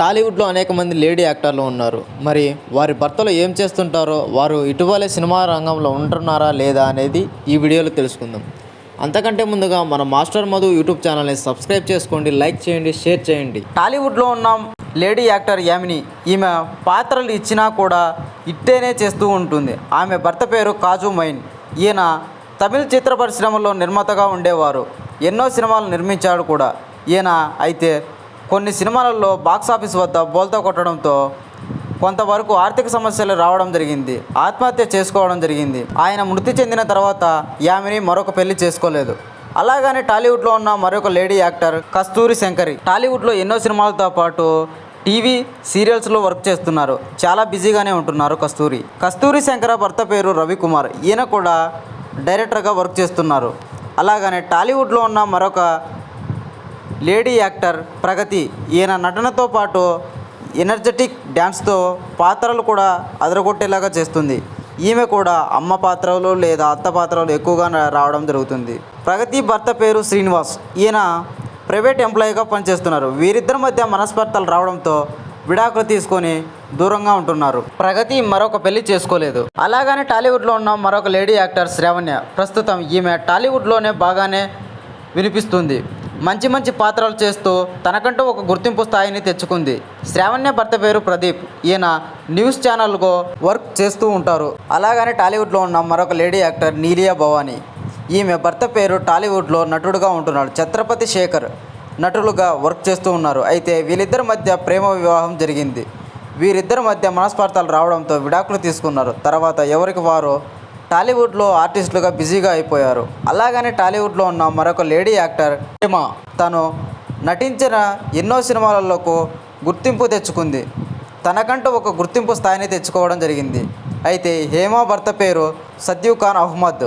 టాలీవుడ్లో అనేక మంది లేడీ యాక్టర్లు ఉన్నారు. మరి వారి భర్తలు ఏం చేస్తుంటారో వారు ఇటీవలే సినిమా రంగంలో ఉంటున్నారా లేదా అనేది ఈ వీడియోలో తెలుసుకుందాం. అంతకంటే ముందుగా మన మాస్టర్ మధు యూట్యూబ్ ఛానల్ని సబ్స్క్రైబ్ చేసుకోండి లైక్ చేయండి షేర్ చేయండి. టాలీవుడ్లో ఉన్న లేడీ యాక్టర్ యామిని ఈమె పాత్రలు ఇచ్చినా కూడా ఇట్టేనే చేస్తూ ఉంటుంది. ఆమె భర్త పేరు కాజు మైన్. ఈయన తమిళ చిత్ర పరిశ్రమలో నిర్మాతగా ఉండేవారు. ఎన్నో సినిమాలు నిర్మించాడు కూడా. ఈయన అయితే కొన్ని సినిమాలలో బాక్సాఫీస్ వద్ద బోల్తా కొట్టడంతో కొంతవరకు ఆర్థిక సమస్యలు రావడం జరిగింది. ఆత్మహత్య చేసుకోవడం జరిగింది. ఆయన మృతి చెందిన తర్వాత యామిని మరొక పెళ్ళి చేసుకోలేదు. అలాగని టాలీవుడ్లో ఉన్న మరొక లేడీ యాక్టర్ కస్తూరి శంకరి టాలీవుడ్లో ఎన్నో సినిమాలతో పాటు టీవీ సీరియల్స్లో వర్క్ చేస్తున్నారు. చాలా బిజీగానే ఉంటున్నారు కస్తూరి. కస్తూరి శంకర భర్త పేరు రవికుమార్. ఈయన కూడా డైరెక్టర్గా వర్క్ చేస్తున్నారు. అలాగనే టాలీవుడ్లో ఉన్న మరొక లేడీ యాక్టర్ ప్రగతి ఈయన నటనతో పాటు ఎనర్జెటిక్ డ్యాన్స్తో పాత్రలు కూడా అదరగొట్టేలాగా చేస్తుంది. ఈమె కూడా అమ్మ పాత్రలు లేదా అత్త పాత్రలు ఎక్కువగా రావడం జరుగుతుంది. ప్రగతి భర్త పేరు శ్రీనివాస్. ఈయన ప్రైవేట్ ఎంప్లాయీగా పనిచేస్తున్నారు. వీరిద్దరి మధ్య మనస్పర్ధలు రావడంతో విడాకులు తీసుకొని దూరంగా ఉంటున్నారు. ప్రగతి మరొక పెళ్ళి చేసుకోలేదు. అలాగనే టాలీవుడ్లో ఉన్న మరొక లేడీ యాక్టర్ శ్రావణ్య. ప్రస్తుతం ఈమె టాలీవుడ్లోనే బాగానే వినిపిస్తుంది. మంచి మంచి పాత్రలు చేస్తూ తనకంటూ ఒక గుర్తింపు స్థాయిని తెచ్చుకుంది. శ్రావణ్య భర్త పేరు ప్రదీప్. ఈయన న్యూస్ ఛానల్కు వర్క్ చేస్తూ ఉంటారు. అలాగనే టాలీవుడ్లో ఉన్న మరొక లేడీ యాక్టర్ నీలియా భవానీ. ఈమె భర్త పేరు టాలీవుడ్లో నటుడుగా ఉంటున్నాడు. ఛత్రపతి శేఖర్ నటులుగా వర్క్ చేస్తూ ఉన్నారు. అయితే వీళ్ళిద్దరి మధ్య ప్రేమ వివాహం జరిగింది. వీరిద్దరి మధ్య మనస్పార్థాలు రావడంతో విడాకులు తీసుకున్నారు. తర్వాత ఎవరికి వారు టాలీవుడ్లో ఆర్టిస్టులుగా బిజీగా అయిపోయారు. అలాగనే టాలీవుడ్లో ఉన్న మరొక లేడీ యాక్టర్ హేమ. తను నటించిన ఎన్నో సినిమాలకు గుర్తింపు తెచ్చుకుంది. తనకంటూ ఒక గుర్తింపు స్థాయిని తెచ్చుకోవడం జరిగింది. అయితే హేమ భర్త పేరు సద్యు ఖాన్ అహ్మద్.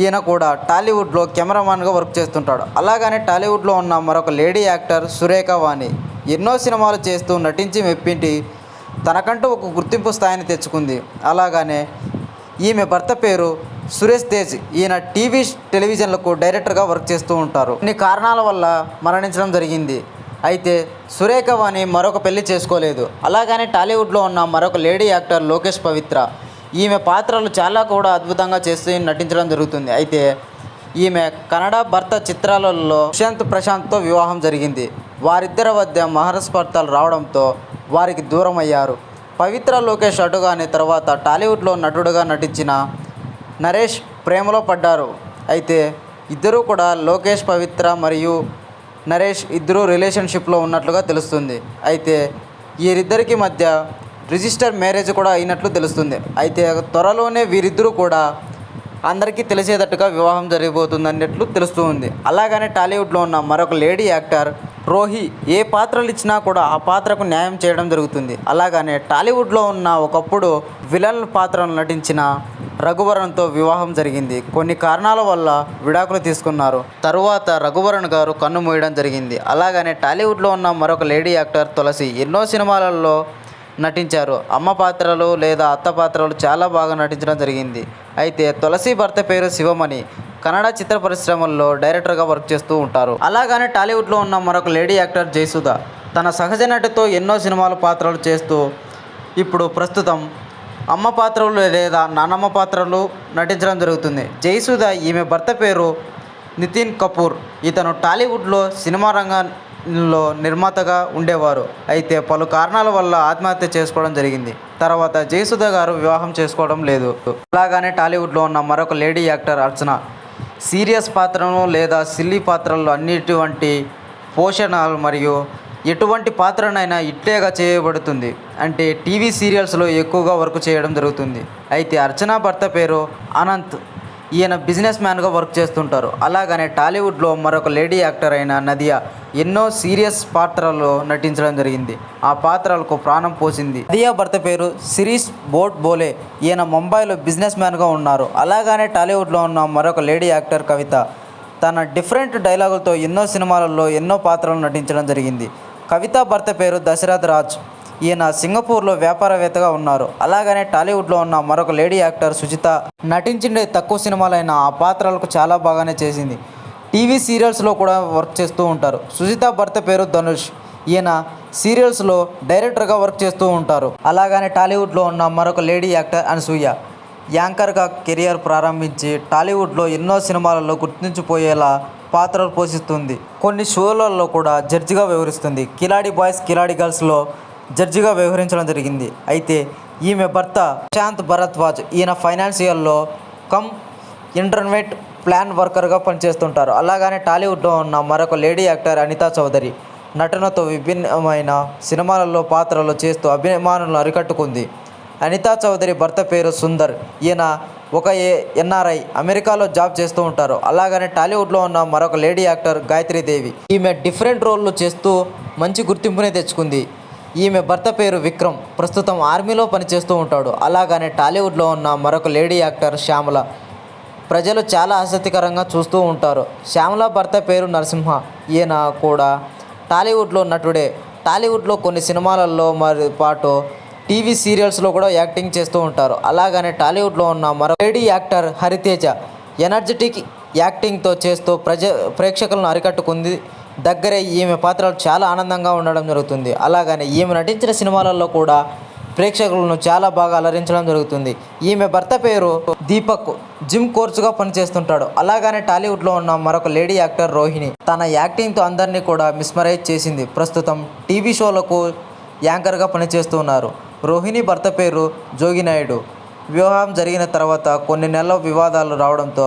ఈయన కూడా టాలీవుడ్లో కెమెరామాన్గా వర్క్ చేస్తుంటాడు. అలాగనే టాలీవుడ్లో ఉన్న మరొక లేడీ యాక్టర్ సురేఖ వాణి ఎన్నో సినిమాలు చేస్తూ నటించి మెప్పింటి తనకంటూ ఒక గుర్తింపు స్థాయిని తెచ్చుకుంది. అలాగనే ఈమె భర్త పేరు సురేష్ తేజ్. ఈయన టీవీ టెలివిజన్లకు డైరెక్టర్గా వర్క్ చేస్తూ ఉంటారు. కొన్ని కారణాల వల్ల మరణించడం జరిగింది. అయితే సురేఖ వాణి మరొక పెళ్ళి చేసుకోలేదు. అలాగనే టాలీవుడ్లో ఉన్న మరొక లేడీ యాక్టర్ లోకేష్ పవిత్ర. ఈమె పాత్రలు చాలా కూడా అద్భుతంగా చేస్తూ నటించడం జరుగుతుంది. అయితే ఈమె కన్నడ భర్త చిత్రాలలో సుశాంత్ ప్రశాంత్తో వివాహం జరిగింది. వారిద్దరి మధ్య మహరస్పర్ధలు రావడంతో వారికి దూరం అయ్యారు పవిత్ర లోకేష్ అటుగానే తర్వాత టాలీవుడ్లో నటుడుగా నటించిన నరేష్ ప్రేమలో పడ్డారు. అయితే ఇద్దరూ కూడా లోకేష్ పవిత్ర మరియు నరేష్ ఇద్దరు రిలేషన్షిప్లో ఉన్నట్లుగా తెలుస్తుంది. అయితే వీరిద్దరికి మధ్య రిజిస్టర్ మ్యారేజ్ కూడా అయినట్లు తెలుస్తుంది. అయితే త్వరలోనే వీరిద్దరూ కూడా అందరికీ తెలిసేటట్టుగా వివాహం జరిగిపోతుంది అన్నట్లు తెలుస్తూ ఉంది. అలాగనే టాలీవుడ్లో ఉన్న మరొక లేడీ యాక్టర్ రోహి ఏ పాత్రలు ఇచ్చినా కూడా ఆ పాత్రకు న్యాయం చేయడం జరుగుతుంది. అలాగనే టాలీవుడ్లో ఉన్న ఒకప్పుడు విలన్ పాత్రలు నటించిన రఘువరణ్తో వివాహం జరిగింది. కొన్ని కారణాల వల్ల విడాకులు తీసుకున్నారు. తరువాత రఘువరణ్ గారు కన్ను మూయడం జరిగింది. అలాగనే టాలీవుడ్లో ఉన్న మరొక లేడీ యాక్టర్ తులసి ఎన్నో సినిమాలలో నటించారు. అమ్మ పాత్రలు లేదా అత్త పాత్రలు చాలా బాగా నటించడం జరిగింది. అయితే తులసి భర్త పేరు శివమణి. కన్నడ చిత్ర పరిశ్రమల్లో డైరెక్టర్గా వర్క్ చేస్తూ ఉంటారు. అలాగనే టాలీవుడ్లో ఉన్న మరొక లేడీ యాక్టర్ జయసుధ తన సహజ నటితో ఎన్నో సినిమాల పాత్రలు చేస్తూ ఇప్పుడు ప్రస్తుతం అమ్మ పాత్రలు లేదా నానమ్మ పాత్రలు నటించడం జరుగుతుంది. జయసుధ ఈమె భర్త పేరు నితిన్ కపూర్. ఇతను టాలీవుడ్లో సినిమా లో నిర్మాతగా ఉండేవారు. అయితే పలు కారణాల వల్ల ఆత్మహత్య చేసుకోవడం జరిగింది. తర్వాత జయసుధ గారు వివాహం చేసుకోవడం లేదు. అలాగానే టాలీవుడ్లో ఉన్న మరొక లేడీ యాక్టర్ అర్చన. సీరియస్ పాత్రను లేదా సిల్లీ పాత్రలు అన్నిటువంటి పోషణాలు మరియు ఎటువంటి పాత్రనైనా ఇట్లేగా చేయబడుతుంది. అంటే టీవీ సీరియల్స్లో ఎక్కువగా వర్క్ చేయడం జరుగుతుంది. అయితే అర్చనా భర్త పేరు అనంత్. ఈయన బిజినెస్ మ్యాన్గా వర్క్ చేస్తుంటారు. అలాగనే టాలీవుడ్లో మరొక లేడీ యాక్టర్ అయిన నదియా ఎన్నో సీరియస్ పాత్రల్లో నటించడం జరిగింది. ఆ పాత్రలకు ప్రాణం పోసింది. నదియా భర్త పేరు సిరీస్ బోట్ బోలే ఈయన ముంబైలో బిజినెస్ మ్యాన్గా ఉన్నారు. అలాగనే టాలీవుడ్లో ఉన్న మరొక లేడీ యాక్టర్ కవిత. తన డిఫరెంట్ డైలాగులతో ఎన్నో సినిమాలలో ఎన్నో పాత్రలు నటించడం జరిగింది. కవిత భర్త పేరు దశరథ్ రాజ్. ఈయన సింగపూర్లో వ్యాపారవేత్తగా ఉన్నారు. అలాగనే టాలీవుడ్లో ఉన్న మరొక లేడీ యాక్టర్ సుజిత నటించిండే తక్కువ సినిమాలైన ఆ పాత్రలకు చాలా బాగానే చేసింది. టీవీ సీరియల్స్లో కూడా వర్క్ చేస్తూ ఉంటారు. సుజిత భర్త పేరు ధనుష్. ఈయన సీరియల్స్లో డైరెక్టర్గా వర్క్ చేస్తూ ఉంటారు. అలాగనే టాలీవుడ్లో ఉన్న మరొక లేడీ యాక్టర్ అనసూయ. యాంకర్గా కెరియర్ ప్రారంభించి టాలీవుడ్లో ఎన్నో సినిమాలలో గుర్తించిపోయేలా పాత్రలు పోషిస్తుంది. కొన్ని షోలలో కూడా జడ్జిగా వ్యవహరిస్తుంది. కిలాడి బాయ్స్ కిలాడి గర్ల్స్లో జడ్జిగా వ్యవహరించడం జరిగింది. అయితే ఈమె భర్త ప్రశాంత్ భరద్వాజ్ ఈయన ఫైనాన్షియల్లో కమ్ ఇంటర్నెట్ ప్లాన్ వర్కర్గా పనిచేస్తుంటారు. అలాగనే టాలీవుడ్లో ఉన్న మరొక లేడీ యాక్టర్ అనితా చౌదరి నటనతో విభిన్నమైన సినిమాలలో పాత్రలు చేస్తూ అభిమానులను అరికట్టుకుంది. అనితా చౌదరి భర్త పేరు సుందర్. ఈయన ఒక ఎన్ఆర్ఐ అమెరికాలో జాబ్ చేస్తూ ఉంటారు. అలాగనే టాలీవుడ్లో ఉన్న మరొక లేడీ యాక్టర్ గాయత్రీదేవి ఈమె డిఫరెంట్ రోళ్ళు చేస్తూ మంచి గుర్తింపునే తెచ్చుకుంది. ఈమె భర్త పేరు విక్రమ్. ప్రస్తుతం ఆర్మీలో పనిచేస్తూ ఉంటాడు. అలాగనే టాలీవుడ్లో ఉన్న మరొక లేడీ యాక్టర్ శ్యామల. ప్రజలు చాలా ఆసక్తికరంగా చూస్తూ ఉంటారు. శ్యామల భర్త పేరు నరసింహ. ఈయన కూడా టాలీవుడ్లో నటుడే. టాలీవుడ్లో కొన్ని సినిమాలలో మరి పాటు టీవీ సీరియల్స్లో కూడా యాక్టింగ్ చేస్తూ ఉంటారు. అలాగనే టాలీవుడ్లో ఉన్న మరో లేడీ యాక్టర్ హరితేజ. ఎనర్జెటిక్ యాక్టింగ్తో చేస్తూ ప్రజ ప్రేక్షకులను అరికట్టుకుంది. దగ్గరే ఈమె పాత్రలు చాలా ఆనందంగా ఉండడం జరుగుతుంది. అలాగనే ఈమె నటించిన సినిమాలలో కూడా ప్రేక్షకులను చాలా బాగా అలరించడం జరుగుతుంది. ఈమె భర్త పేరు దీపక్ జిమ్ కోర్చుగా పనిచేస్తుంటాడు. అలాగనే టాలీవుడ్లో ఉన్న మరొక లేడీ యాక్టర్ రోహిణి. తన యాక్టింగ్తో అందరినీ కూడా మిస్మరైజ్ చేసింది. ప్రస్తుతం టీవీ షోలకు యాంకర్గా పనిచేస్తున్నారు రోహిణి భర్త పేరు జోగినాయుడు. వివాహం జరిగిన తర్వాత కొన్ని నెలల వివాదాలు రావడంతో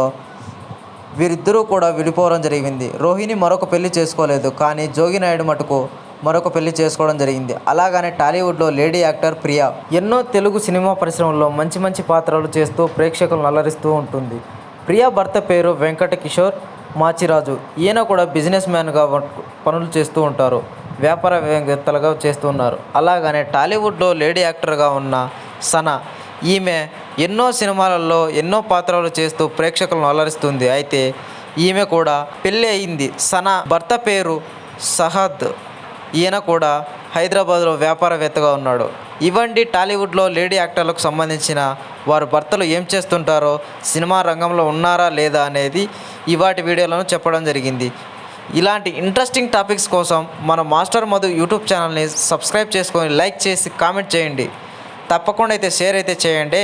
వీరిద్దరూ కూడా విడిపోవడం జరిగింది. రోహిణి మరొక పెళ్ళి చేసుకోలేదు. కానీ జోగినాయుడు మటుకు మరొక పెళ్ళి చేసుకోవడం జరిగింది. అలాగనే టాలీవుడ్లో లేడీ యాక్టర్ ప్రియా ఎన్నో తెలుగు సినిమా పరిశ్రమలో మంచి మంచి పాత్రలు చేస్తూ ప్రేక్షకులను అలరిస్తూ ఉంటుంది. ప్రియా భర్త పేరు వెంకట కిషోర్ మాచిరాజు. ఈయన కూడా బిజినెస్ మ్యాన్గా పనులు చేస్తూ ఉంటారు. వ్యాపారవేత్తలుగా చేస్తూ ఉన్నారు. అలాగనే టాలీవుడ్లో లేడీ యాక్టర్గా ఉన్న సన ఈమె ఎన్నో సినిమాలలో ఎన్నో పాత్రలు చేస్తూ ప్రేక్షకులను అలరిస్తుంది. అయితే ఈమె కూడా పెళ్ళి అయింది. సన భర్త పేరు సహద్. ఈయన కూడా హైదరాబాద్లో వ్యాపారవేత్తగా ఉన్నాడు. ఇవండి టాలీవుడ్లో లేడీ యాక్టర్లకు సంబంధించిన వారు భర్తలు ఏం చేస్తుంటారో సినిమా రంగంలో ఉన్నారా లేదా అనేది ఇవాటి వీడియోలను చెప్పడం జరిగింది. ఇలాంటి ఇంట్రెస్టింగ్ టాపిక్స్ కోసం మన మాస్టర్ మధు యూట్యూబ్ ఛానల్ని సబ్స్క్రైబ్ చేసుకొని లైక్ చేసి కామెంట్ చేయండి. తప్పకుండా అయితే షేర్ అయితే చేయండి.